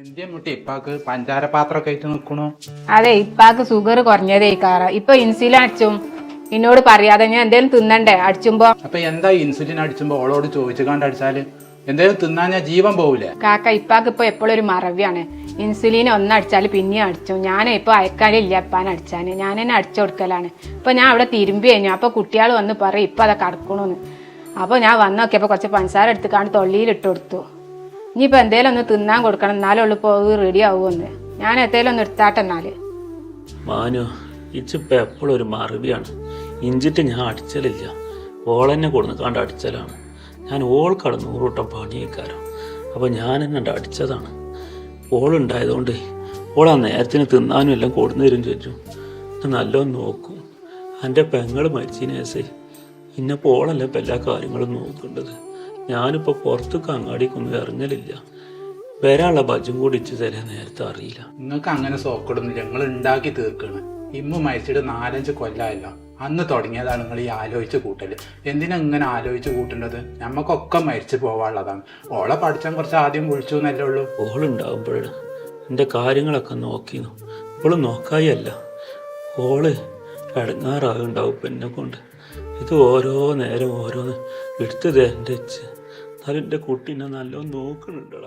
എന്തിയ മുട്ടി? ഇപ്പാക്ക് പഞ്ചാര പാത്രമൊക്കെ ആയിട്ട് നിൽക്കണു. അതെ ഇപ്പാക്ക് ഷുഗർ കുറഞ്ഞതേക്കാറ ഇപ്പൊ ഇൻസുലിൻ അടിച്ചും എന്നോട് പറയാതെ ഞാൻ എന്തേലും തിന്നണ്ടേ? അടിച്ചുമ്പോ അപ്പൊ എന്താ ഇൻസുലിൻ അടിച്ചുമ്പോ ഓളോട് ചോദിച്ചു കണ്ട് അടിച്ചാൽ? എന്തേലും തിന്നാൻ ഞാൻ ജീവൻ പോവില്ലേ കാക്ക ഇപ്പാക്ക് ഇപ്പൊ എപ്പോഴും ഒരു മറവിയാണ്. ഇൻസുലിൻ ഒന്നടിച്ചാൽ പിന്നെയും അടിച്ചു. ഞാൻ ഇപ്പൊ അയക്കാനില്ല ഇപ്പാൻ അടിച്ചാന്. ഞാൻ തന്നെ അടിച്ചു കൊടുക്കലാണ്. ഇപ്പൊ ഞാൻ അവിടെ തിരുമ്പി കഴിഞ്ഞു. അപ്പൊ കുട്ടികൾ വന്ന് പറയും ഇപ്പൊ അതൊക്കെ കടക്കണോന്ന്. അപ്പൊ ഞാൻ വന്ന് നോക്കിയപ്പോ കുറച്ച് പഞ്ചസാര എടുത്തുകാണ്ട് തൊള്ളിയിൽ ഇട്ട് കൊടുത്തു. ഇനിയിപ്പോ എന്തേലും ഒന്ന് തിന്നാൻ കൊടുക്കണം എന്നാലേ ഉള്ളു ഇപ്പോൾ റെഡി ആവുമെന്ന് ഞാൻ എന്തേലും ഒന്ന് എടുത്താട്ടെ എന്നാൽ. മാനു ഇച്ചിപ്പോ എപ്പോഴും ഒരു മറുപടിയാണ് ഇഞ്ചിട്ട് ഞാൻ അടിച്ചലില്ല. ഓളെന്നെ കൊടുന്ന് കണ്ട് അടിച്ചലാണ്. ഞാൻ ഓൾക്കട നൂറുവട്ടം പണിയേക്കാരം. അപ്പോൾ ഞാൻ എന്നെ അടിച്ചതാണ്. ഓളുണ്ടായതുകൊണ്ട് ആ നേരത്തിന് തിന്നാനും എല്ലാം കൊടുന്നു തരും ചോദിച്ചു. നല്ലോ നോക്കും. എന്റെ പെങ്ങൾ മരിച്ചതിനേസേ ഇന്നപ്പോൾ ഓളല്ല ഇപ്പം എല്ലാ കാര്യങ്ങളും നോക്കേണ്ടത്? ഞാനിപ്പോൾ പുറത്തേക്ക് അങ്ങാടിക്കൊന്നും ഇറങ്ങലില്ല. വരാനുള്ള ബജും കൂടി ഇച്ച് തരാൻ നേരത്തെ അറിയില്ല. നിങ്ങൾക്ക് അങ്ങനെ സോക്കിടുന്നില്ല ഞങ്ങൾ ഉണ്ടാക്കി തീർക്കണം. ഇമ്മ മരിച്ചിട്ട് നാലഞ്ച് കൊല്ലമല്ല അന്ന് തുടങ്ങിയതാണ് നിങ്ങൾ ഈ ആലോചിച്ച് കൂട്ടൽ എന്തിനാ ഇങ്ങനെ ആലോചിച്ച് കൂട്ടേണ്ടത് നമുക്കൊക്കെ മരിച്ചു പോവാനുള്ളതാണ്. ഓളെ പഠിച്ചാൻ കുറച്ച് ആദ്യം വിളിച്ചു എന്നല്ലേ ഉള്ളൂ. ഓളുണ്ടാകുമ്പോഴാണ് എന്റെ കാര്യങ്ങളൊക്കെ നോക്കിയിരുന്നു ഇപ്പോഴും നോക്കായല്ല. ഓൾ ഇടങ്ങാറാകുണ്ടാവും ഇപ്പം എന്നെ കൊണ്ട്. ഇത് ഓരോ നേരം ഓരോ എടുത്തത് എന്റെ വെച്ച് എന്നാലും എന്റെ കുട്ടീനെ നല്ലോണം നോക്കുന്നുണ്ടടാ.